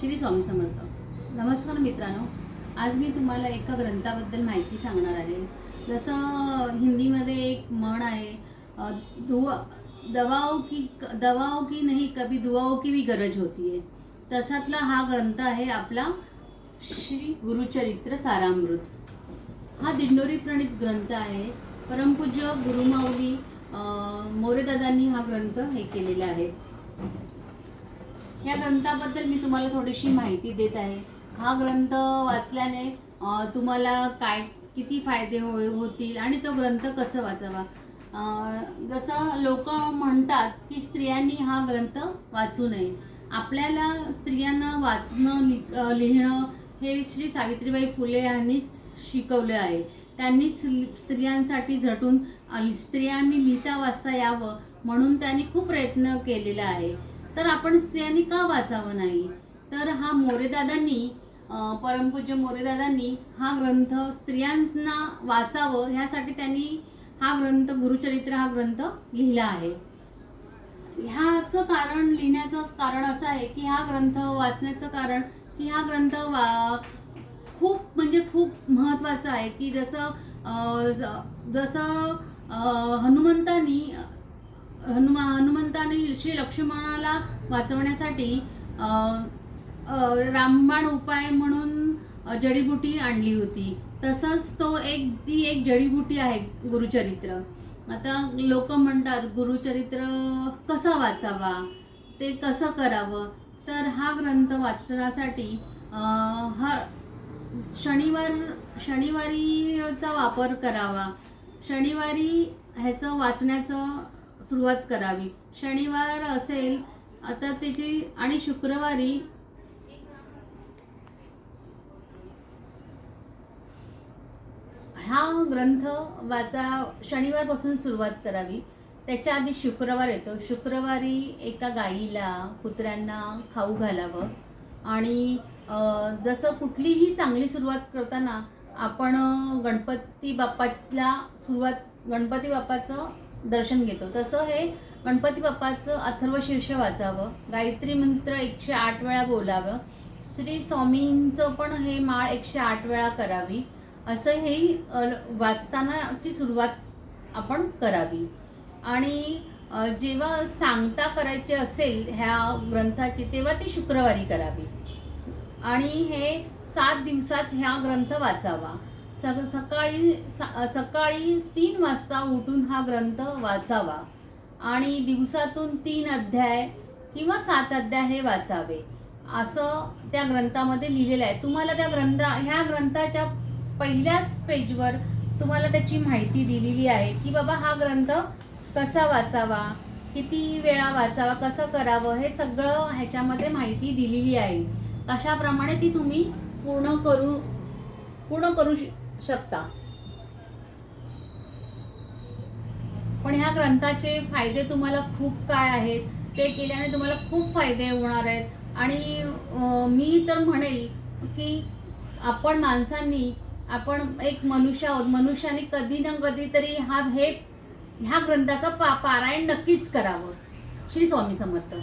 श्री स्वामी समर्थ. नमस्कार मित्रांनो. आज मी तुम्हाला एका ग्रंथाबद्दल माहिती सांगणार आहे. जसं हिंदीमध्ये एक म्हण आहे अ, दुआ दवाओ की दवाओ की नाही कभी दुआओ की भी गरज होती आहे. तशातला हा ग्रंथ आहे आपला श्री गुरुचरित्र सारामृत. हा दिंडोरी प्रणित ग्रंथ आहे. परमपूज्य गुरुमाऊली मोरेदादांनी हा ग्रंथ हे केलेला आहे. या ग्रंथाबद्दल मी तुम्हाला थोडीशी माहिती देत आहे. हा ग्रंथ वाचल्याने तुम्हाला काय किती फायदे हो होतील आणि तो ग्रंथ कसं वाचावा? जसं लोक म्हणतात की स्त्रियांनी हा ग्रंथ वाचू नये. आपल्याला स्त्रियांना वाचणं लि- लिहिणं हे श्री सावित्रीबाई फुले यांनीच शिकवले आहे. त्यांनीच स्त्रियांसाठी झटून स्त्रियांनी लिहिता वाचता यावं म्हणून त्यांनी खूप प्रयत्न केलेला आहे. तर आपण स्त्रियांनी का वाचावं नाही? तर हा मोरेदादांनी परमपूज्य मोरेदादांनी हा ग्रंथ स्त्रियांना वाचावं ह्यासाठी त्यांनी हा ग्रंथ गुरुचरित्र हा ग्रंथ लिहिला आहे. ह्याचं कारण लिहिण्याचं कारण असं आहे की हा ग्रंथ वाचण्याचं कारण की हा ग्रंथ वा खूप म्हणजे खूप महत्त्वाचा आहे की जसं ज- जसं हनुमंतानी हनुमा हनुमंताने श्री लक्ष्मणाला वाचवण्यासाठी रामबाण उपाय म्हणून जडीबुटी आणली होती. तसंच तो एक ती एक जडीबुटी आहे गुरुचरित्र. आता लोक म्हणतात गुरुचरित्र कसा वाचावा? ते कसं करावं? तर हा ग्रंथ वाचण्यासाठी हर हा शनिवार शनिवारीचा वापर करावा. शनिवारी ह्याचं वाचण्याचं सुरुवात करावी. शनिवार असेल आता त्याची आणि शुक्रवारी हा ग्रंथ वाचा शनिवारपासून सुरुवात करावी. त्याच्या आधी शुक्रवार येतो. शुक्रवारी एका गाईला कुत्र्यांना खाऊ घालावं. आणि जसं कुठलीही चांगली सुरुवात करताना आपण गणपती बाप्पाला सुरुवात गणपती बाप्पाचं दर्शन घेतो. तसं हे गणपती बाप्पाचं अथर्व शीर्ष वाचावं. गायत्री मंत्र एकशे आठ वेळा बोलावं. श्री स्वामींचं पण हे माळ एकशे आठ वेळा करावी. असं हे वाचतानाची सुरुवात आपण करावी. आणि जेव्हा सांगता करायची असेल ह्या ग्रंथाची तेव्हा ती शुक्रवारी करावी. आणि हे सात दिवसात ह्या ग्रंथ वाचावा. सग सकाळी सकाळी तीन वाजता उठून हा ग्रंथ वाचावा. आणि दिवसातून तीन अध्याय किंवा सात अध्याय हे वाचावे. असं त्या ग्रंथामध्ये लिहिलेलं आहे. तुम्हाला त्या ग्रंथा ह्या ग्रंथाच्या पहिल्याच पेजवर तुम्हाला त्याची माहिती दिलेली आहे की बाबा हा ग्रंथ कसा वाचावा किती वेळा वाचावा कसं करावं हे सगळं ह्याच्यामध्ये माहिती दिलेली आहे. अशाप्रमाणे ती तुम्ही पूर्ण करू पूर्ण करू श- शकता. पण ह्या ग्रंथाचे फायदे तुम्हाला खूप काय आहेत? ते केल्याने तुम्हाला खूप फायदे होणार आहेत. आणि मी तर म्हणेल की आपण माणसांनी आपण एक मनुष्य आहोत. मनुष्याने कधी ना कधी तरी हा हे ह्या ग्रंथाचं पा पारायण नक्कीच करावं. श्री स्वामी समर्थ.